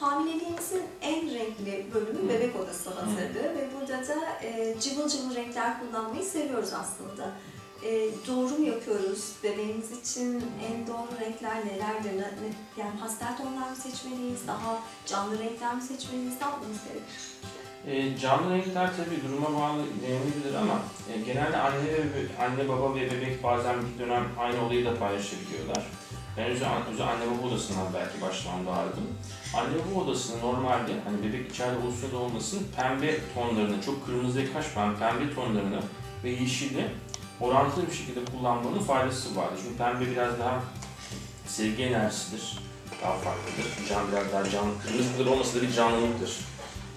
hamileliğimizin en renkli bölümü bebek odası hazırlığı ve burada da e, cıvıl cıvıl renkler kullanmayı seviyoruz aslında. E, doğru mu yapıyoruz? Bebeğimiz için en doğru renkler nelerdir? Ne, yani pastel tonlar mı seçmeliyiz? Daha canlı renkler mi seçmeliyiz? Ne yapmamız gerekir? E, canlı renkler tabii duruma bağlı değişebilir ama e, genelde anne ve anne baba ve bebek bazen bir dönem aynı olayı da paylaşabiliyorlar. Ben önce, önce anne baba odasından belki başlamam daha uygun. Anne baba odasını normalde hani bebek içeride olsun da olmasın pembe tonlarını, çok kırmızıya kaçmayan pembe tonlarını ve yeşili orantılı bir şekilde kullanmanın faydası vardır. Çünkü pembe biraz daha sevgi enerjisidir. Daha farklıdır. Can biraz daha canlı. Kırmızıdır olmasa da bir canlılıktır.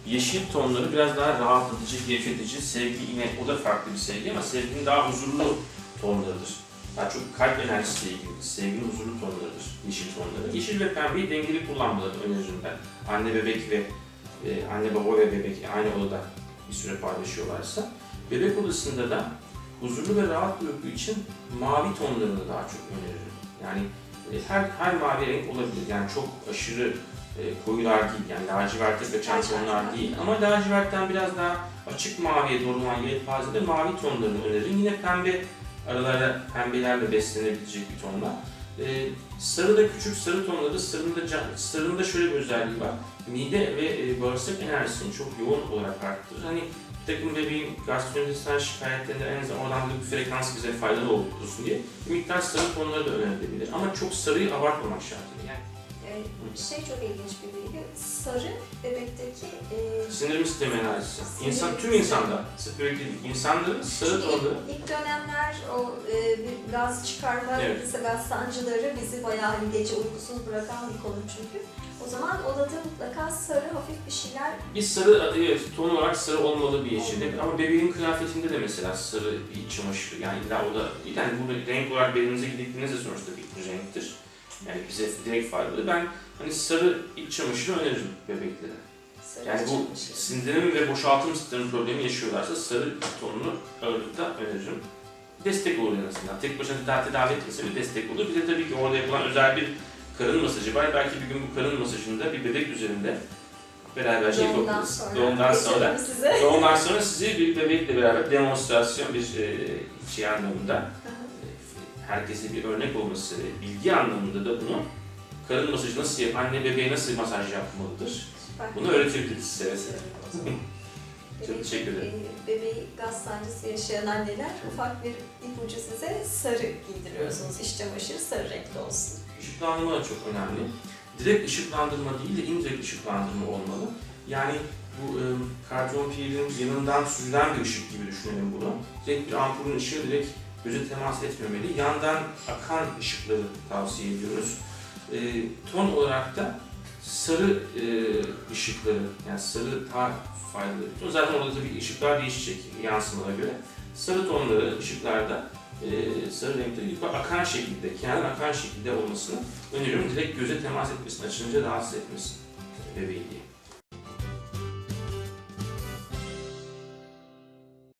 Yeşil tonları biraz daha rahatlatıcı, gevşetici, sevgi yine o da farklı bir sevgi ama sevginin daha huzurlu tonlarıdır. Daha çok kalp enerjisiyle ilgilidir. Sevginin huzurlu tonlarıdır yeşil tonları. Yeşil ve pembeyi dengeli kullanmalarını öneririm ben. Anne bebek ve e, anne baba ve bebek aynı odada bir süre paylaşıyorlarsa. Bebek odasında da huzurlu ve rahat bir uyku için mavi tonlarını daha çok öneririm. Yani e, her her mavi renk olabilir. Yani çok aşırı e, koyular değil, yani Lacivert. tonlar değil. Ama lacivertten biraz daha açık maviye doğru olan yelpazede mavi tonlarını öneririm. Yine pembe aralara pembelerle beslenebilecek bir tonlar. E, sarı da küçük sarı tonları, sarının da, can- sarının şöyle bir özelliği var. Mide ve e, bağırsak enerjisini çok yoğun olarak arttırır. Hani bir takım bebeğin gastrointestinal şikayetlerinde en azından oradan da bir frekans bize faydalı olsun diye bir miktar sarı tonları da önerilebilir. Ama çok sarıyı abartmamak şartıyla. Yani şey çok ilginç bir bilgi. Sarı bebekteki e, sindirim sistemi enerjisi. İnsan, tüm insanda, bebek değil, insanların sarı tonları ilk, ilk dönemler o e, bir gaz çıkarma, Evet. gaz sancıları bizi bayağı gece uykusuz bırakan bir konu çünkü. O zaman odada mutlaka sarı hafif bir şeyler bir sarı, evet, ton olarak sarı olmalı bir yeşillik ama bebeğin kıyafetinde de mesela sarı bir iç çamaşırı yani illa o da yani bu renk olarak belinize gidiktiğinizde sonuçta bir renktir. Yani bize direkt faydalı. Ben hani sarı iç çamaşırı öneririm bebeklere. sarı Yani bu sindirim ve boşaltım sistemi problemi yaşıyorlarsa sarı tonunu ağırlıkta öneririm. Destek olur en azından. Tek başına tedavi, tedavi etmese bir destek olur. Bir de tabii ki orada yapılan özel bir karın masajı var. Belki bir gün bu karın masajında bir bebek üzerinde beraber şey yapabiliriz. Doğumdan sonra. Doğumdan sonra sizi bir bebekle beraber demonstrasyon bir e, şey anlamında herkese bir örnek olması, bilgi anlamında da bunu karın masajı nasıl yap, anne bebeğe nasıl masaj yapmalıdır? Süper. Bunu öğretebiliriz seve seve. Çok teşekkür ederim. e, Bebeği gaz sancısı yaşayan anneler ufak bir ipucu size sarı giydiriyorsunuz. İç çamaşırı sarı renkli olsun. Işıklandırma da çok önemli. Direkt ışıklandırma değil de indirekt ışıklandırma olmalı. Yani bu e, karton pilin yanından süzülen bir ışık gibi düşünelim bunu. Direkt bir ampulün ışığı direkt göze temas etmemeli. Yandan akan ışıkları tavsiye ediyoruz. E, ton olarak da sarı e, ışıkları, yani sarı daha faydalı. Zaten orada tabii ışıklar değişecek yansımalara göre. Sarı tonları ışıklarda e, sarı renkleri yukarı akan şekilde, kenar akan şekilde olmasını öneriyorum. Direkt göze temas etmesin, açınca rahatsız etmesin bebeği diye.